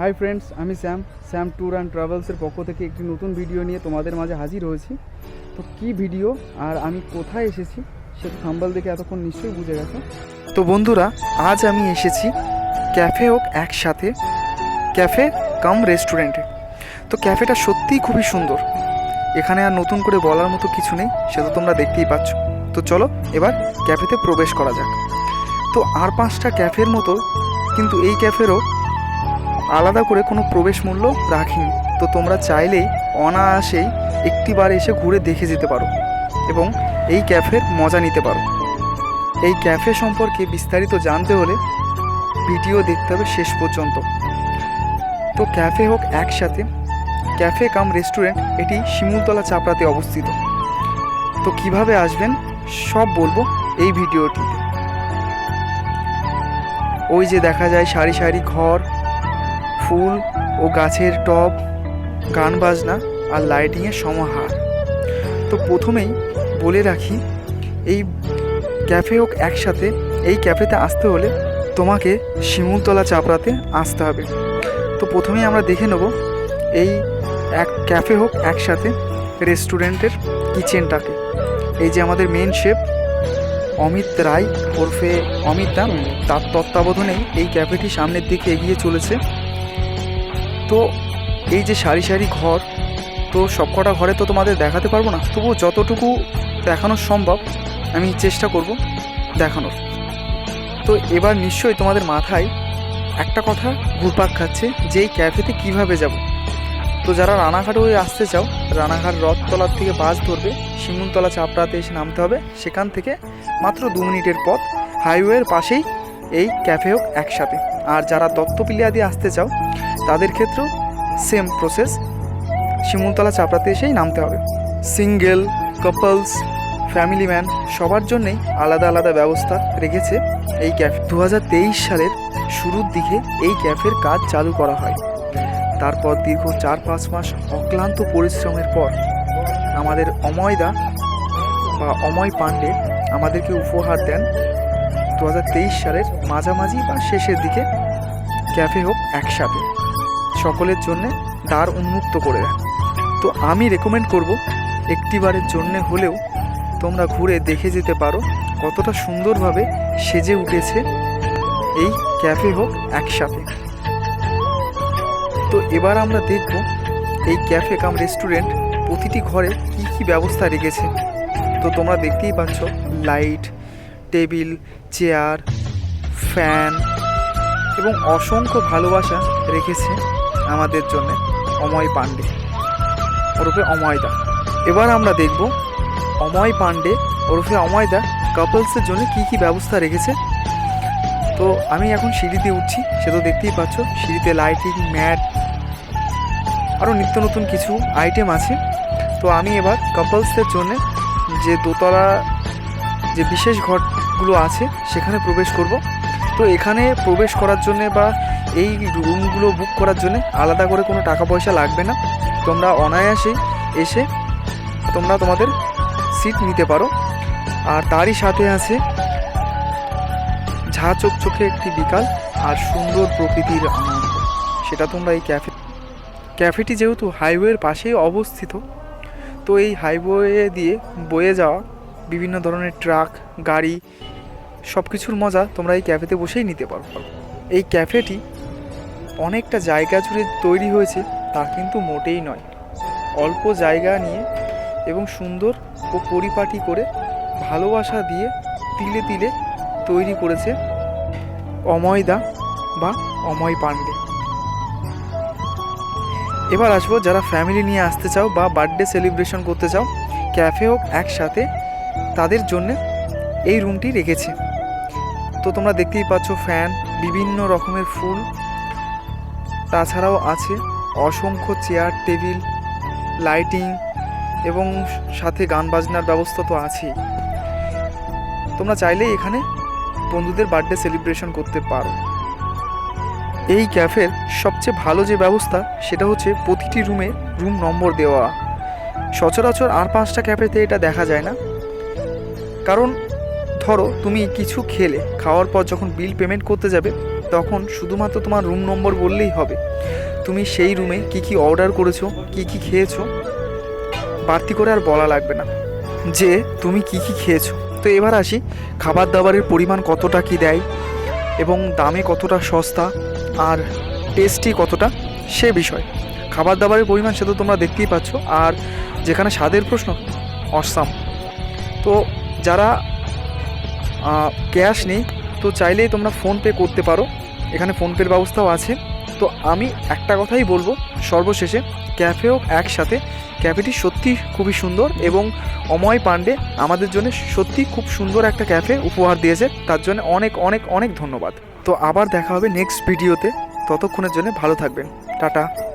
High friends আমি Sam Sam tour and ট্রাভেলসের পক্ষ থেকে একটি নতুন ভিডিও নিয়ে তোমাদের মাঝে হাজির হয়েছি। তো কি ভিডিও আর আমি কোথায় এসেছি সেটা থাম্বাল দেখে এতক্ষণ নিশ্চয়ই বুঝে গেছে। তো বন্ধুরা, আজ আমি এসেছি ক্যাফে হোক একসাথে ক্যাফে কাম রেস্টুরেন্টে তো ক্যাফেটা সত্যিই খুবই সুন্দর। এখানে আর নতুন করে বলার মতো কিছু নেই সে তো তোমরা দেখতেই পাচ্ছ। তো চলো, এবার ক্যাফেতে প্রবেশ করা যাক। তো আর পাঁচটা ক্যাফের মতো, কিন্তু এই ক্যাফেরও আলাদা করে কোনো প্রবেশ মূল্য রাখিনি। তো তোমরা চাইলেই অনায়াসেই একটিবার এসে ঘুরে দেখে যেতে পারো এবং এই ক্যাফের মজা নিতে পারো। এই ক্যাফে সম্পর্কে বিস্তারিত জানতে হলে ভিডিও দেখতে হবে শেষ পর্যন্ত। তো ক্যাফে হোক একসাথে, ক্যাফে কাম রেস্টুরেন্ট এটি শিমুলতলা চাপড়াতে অবস্থিত। তো কীভাবে আসবেন সব বলব এই ভিডিওটিতে। ওই যে দেখা যায় সারি সারি ঘর ফুল ও গাছের টব, গান বাজনা আর লাইটিংয়ের সমাহার। তো প্রথমেই বলে রাখি, এই ক্যাফে হোক একসাথে, এই ক্যাফেতে আসতে হলে তোমাকে শিমুলতলা চাপড়াতে আসতে হবে। তো প্রথমেই আমরা দেখে নেব, এই এক ক্যাফে হোক একসাথে রেস্টুরেন্টের কিচেনটাকে এই যে আমাদের মেন শেফ অমিত রায় ওরফে অমিত দা তার তত্ত্বাবধানেই এই ক্যাফেটি সামনের দিকে এগিয়ে চলেছে। তো এই যে সারি সারি ঘর, তো সবকটা ঘরে তো তোমাদের দেখাতে পারব না। তবুও যতটুকু দেখানো সম্ভব, আমি চেষ্টা করব দেখানোর। তো এবার নিশ্চয়ই তোমাদের মাথায় একটা কথা ঘুরপাক খাচ্ছে যে এই ক্যাফেতে কীভাবে যাব। তো যারা রানাঘাট হয়ে আসতে চাও, রানাঘাট রথতলার থেকে বাস ধরবে শিমুলতলা চাপড়াতে এসে নামতে হবে। সেখান থেকে মাত্র দু মিনিটের পথ, হাইওয়ের পাশেই এই ক্যাফে হোক একসাথে। আর যারা দত্তপিলিয়া দিয়ে আসতে চাও তাদের ক্ষেত্রেও সেম প্রসেস শিমুলতলা চাপড়াতে এসেই নামতে হবে। সিঙ্গেল কাপলস ফ্যামিলি ম্যান সবার জন্যেই আলাদা আলাদা ব্যবস্থা রেখেছে এই ক্যাফে দু হাজার তেইশ সালের শুরুর দিকে এই ক্যাফের কাজ চালু করা হয়। তারপর দীর্ঘ চার পাঁচ মাস অক্লান্ত পরিশ্রমের পর আমাদের অময়দা বা অময় পাণ্ডে আমাদেরকে উপহার দেন দু হাজার তেইশ সালের মাঝামাঝি বা শেষের দিকে ক্যাফে হোক একসাথে। সকলের জন্যে দ্বার উন্মুক্ত করে দেন তো আমি রেকমেন্ড করব একটিবারের জন্যে হলেও তোমরা ঘুরে দেখে যেতে পারো কতটা সুন্দরভাবে সেজে উঠেছে এই ক্যাফে হোক একসাথে। তো এবার আমরা দেখব এই ক্যাফে কাম রেস্টুরেন্ট প্রতিটি ঘরে কি কি ব্যবস্থা রেখেছে। তো তোমরা দেখতেই পাচ্ছ, লাইট, টেবিল, চেয়ার, ফ্যান এবং অসংখ্য ভালোবাসা রেখেছে আমাদের জন্য অময় পাণ্ডে। ওরফে অময়দা। এবার আমরা দেখব অময় পাণ্ডে, ওরফে অময়দা কাপলসের জন্য কি কি ব্যবস্থা রেখেছে। তো আমি এখন সিঁড়িতে উঠছি, সে তো দেখতেই পাচ্ছ, সিঁড়িতে লাইটিং ম্যাট আরও নিত্য নতুন কিছু আইটেম আছে। তো আমি এবার কাপলসদের জন্য যে দোতলা, যে বিশেষ ঘরগুলো আছে, সেখানে প্রবেশ করব। তো এখানে প্রবেশ করার জন্যে বা এই রুমগুলো বুক করার জন্য আলাদা করে কোনো টাকা পয়সা লাগবে না। তোমরা অনায়াসেই এসে তোমরা তোমাদের সিট নিতে পারো। আর তারই সাথে আছে ঝা চকচকে একটি বিকাল আর সুন্দর প্রকৃতির আনন্দ। সেটা তোমরা এই ক্যাফে ক্যাফেটি যেহেতু হাইওয়ের পাশেই অবস্থিত, তো এই হাইওয়ে দিয়ে বয়ে যাওয়া বিভিন্ন ধরনের ট্রাক গাড়ি সব কিছুর মজা তোমরা এই ক্যাফেতে বসেই নিতে পারো। এই ক্যাফেটি অনেকটা জায়গা জুড়ে তৈরি হয়েছে, তা কিন্তু মোটেই নয়। অল্প জায়গা নিয়ে এবং সুন্দর ও পরিপাটি করে ভালোবাসা দিয়ে তিলে তিলে তৈরি করেছে অময়দা বা অময় পাণ্ডে এবার আসব যারা ফ্যামিলি নিয়ে আসতে চাও বা বার্থডে সেলিব্রেশন করতে চাও, ক্যাফে হোক একসাথে তাদের জন্য এই রুমটি রেখেছে। তো তোমরা দেখতেই পাচ্ছ ফ্যান, বিভিন্ন রকমের ফুল। তাছাড়াও আছে অসংখ্য চেয়ার, টেবিল, লাইটিং এবং সাথে গান বাজনার ব্যবস্থা তো আছেই। তোমরা চাইলেই এখানে বন্ধুদের বার্থডে সেলিব্রেশন করতে পারো। এই ক্যাফের সবচেয়ে ভালো যে ব্যবস্থা, সেটা হচ্ছে প্রতিটি রুমে রুম নম্বর দেওয়া। সচরাচর আর পাঁচটা ক্যাফেতে এটা দেখা যায় না। কারণ ধরো, তুমি কিছু খেলে, খাওয়ার পর যখন বিল পেমেন্ট করতে যাবে, তখন শুধুমাত্র তোমার রুম নম্বর বললেই হবে। তুমি সেই রুমে কি কি অর্ডার করেছ, কি কি খেয়েছো, বাড়তি করে আর বলা লাগবে না। যে, তুমি কি কি খেয়েছো। তো এবার আসি খাবার দাবারের পরিমাণ কতটা কি দেয় এবং দামে কতটা সস্তা আর টেস্টি কতটা, সে বিষয়। খাবার দাবারের পরিমাণ সে তো তোমরা দেখতেই পাচ্ছ। আর যেখানে স্বাদের প্রশ্ন, অসাম। তো যারা ক্যাশ নেই। তো চাইলেই তোমরা ফোনপে করতে পারো। এখানে ফোনপের ব্যবস্থাও আছে। তো আমি একটা কথাই বলব। সর্বশেষে ক্যাফেও একসাথে ক্যাফেটি সত্যি খুবই সুন্দর এবং অময় পাণ্ডে আমাদের জন্য সত্যি খুব সুন্দর একটা ক্যাফে উপহার দিয়েছে। তার জন্য অনেক অনেক অনেক ধন্যবাদ। তো আবার দেখা হবে নেক্সট ভিডিওতে ততক্ষণের জন্য ভালো থাকবেন। টাটা।